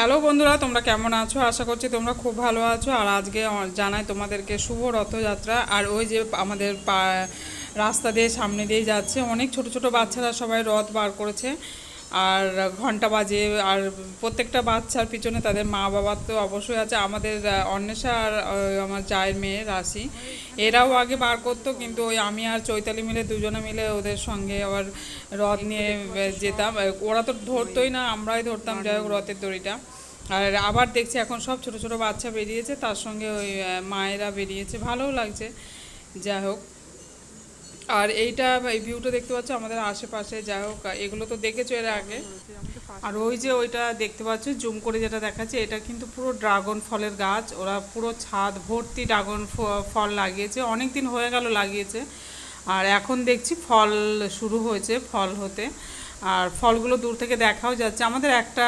Hello বন্ধুরা, তোমরা কেমন আছো? আশা করছি তোমরা খুব ভালো আছো। আর আজকে জানাই তোমাদেরকে শুভ রথযাত্রা। আর ওই যে আমাদের রাস্তা দিয়ে সামনে দিয়ে যাচ্ছে, অনেক ছোট ছোট বাচ্চারা সবাই রথ বার করেছে। আর ঘণ্টা বাজে, আর প্রত্যেকটা বাচ্চার পিছনে তাদের মা বাবা তো অবশ্যই আছে। আমাদের অন্বেষা আর আমার চায়ের মেয়ে রাশি, এরাও আগে বার করতো, কিন্তু ওই আমি আর চৈতালি মিলে দুজনে মিলে ওদের সঙ্গে আবার রথ নিয়ে যেতাম। ওরা তো ধরতোই না, আমরাই ধরতাম। যাই হোক, রথের দড়িটা। আর আবার দেখছি এখন সব ছোট ছোট বাচ্চা বেরিয়েছে, তার সঙ্গে ওই মায়েরা বেরিয়েছে। ভালোও লাগছে। যাই হোক আর এইটা এই ভিউটা দেখতে পাচ্ছ আমাদের আশেপাশে, যাই হোক, এগুলো তো দেখেছ এর আগে। আর ওই যে ওইটা দেখতে পাচ্ছ, জুম করে যেটা দেখাচ্ছে, এটা কিন্তু পুরো ড্রাগন ফলের গাছ। ওরা পুরো ছাদ ভর্তি ড্রাগন ফল লাগিয়েছে অনেক দিন হয়ে গেল লাগিয়েছে। আর এখন দেখছি ফল শুরু হয়েছে, ফল হতে। আর ফলগুলো দূর থেকে দেখাও যাচ্ছে। আমাদের একটা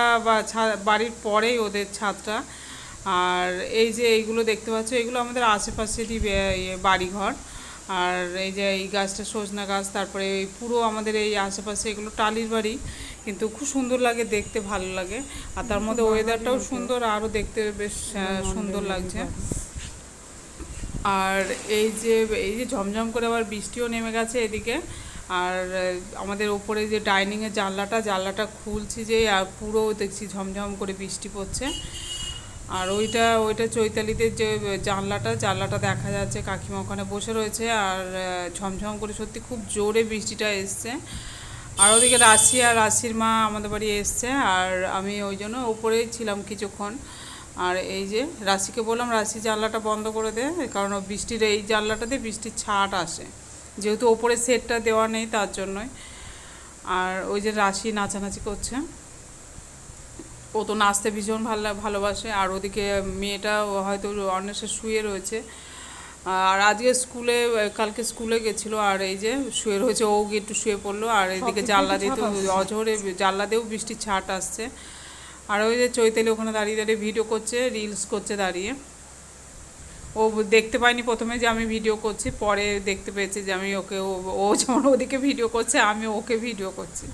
বাড়ির পরেই ওদের ছাদটা। আর এই যে এইগুলো দেখতে পাচ্ছ, এগুলো আমাদের আশেপাশেরই বাড়িঘর। আর এই যে এই গাছটা সজনা গাছ, তারপরে এই পুরো আমাদের এই আশেপাশে এগুলো টালির বাড়ি, কিন্তু খুব সুন্দর লাগে, দেখতে ভালো লাগে। আর তার মধ্যে ওয়েদারটাও সুন্দর, আরও দেখতে বেশ সুন্দর লাগছে। আর এই যে এই যে ঝমঝম করে আবার বৃষ্টিও নেমে গেছে এদিকে। আর আমাদের ওপরে যে ডাইনিংয়ের জানলাটা জানলাটা খুলছি যে, আর পুরো দেখছি ঝমঝম করে বৃষ্টি পড়ছে। আর ওইটা ওইটা চৈতালিতে যে, জানলাটা জানলাটা দেখা যাচ্ছে, কাকিমা ওখানে বসে রয়েছে আর ঝমঝম করে সত্যি খুব জোরে বৃষ্টিটা এসছে। আর ওদিকে রাশি আর রাশির মা আমাদের বাড়ি এসছে আর আমি ওই জন্য ওপরেই ছিলাম কিছুক্ষণ। আর এই যে রাশিকে বললাম, রাশি, জানলাটা বন্ধ করে দে, কারণ বৃষ্টির এই জানলাটাতে বৃষ্টির ছাট আসে। যেহেতু ওপরে সেটটা দেওয়া নেই তার জন্যই। আর ওই যে রাশি নাচানাচি করছে। ও তো নাচতে ভীষণ ভালো ভালোবাসে। আর ওদিকে মেয়েটা হয়তো অন্বেষে শুয়ে রয়েছে। আর আজকে স্কুলে কালকে স্কুলে গেছিল আর এই যে শুয়ে রয়েছে ও গিয়ে একটু শুয়ে পড়ল। আর এদিকে জানলা দিয়ে তো অঝরে জানলা দিয়েও বৃষ্টির ছাট আসছে। আর ওই যে চৈতালি ওখানে দাঁড়িয়ে দাঁড়িয়ে ভিডিও করছে রিলস করছে দাঁড়িয়ে। ও দেখতে পায়নি প্রথমে যে আমি ভিডিও করছি পরে দেখতে পেয়েছে যে আমি ওকে ও- ও যেমন ওদিকে ভিডিও করছে আমি ওকে ভিডিও করছি।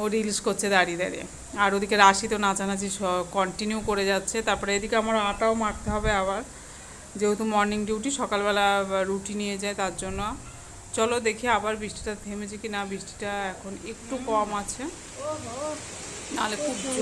ও রিলস করছে দাঁড়িয়ে দাঁড়িয়ে। আর ওদিকে রাশি তো নাচানাচি কন্টিনিউ করে যাচ্ছে। তারপরে এদিকে আমার আটাও মারতে হবে আবার। যেহেতু মর্নিং ডিউটি সকালবেলা রুটি নিয়ে যায়, তার জন্য। চলো দেখি আবার বৃষ্টিটা থেমেছে কি না বৃষ্টিটা এখন একটু কম আছে। নাহলে খুব জোর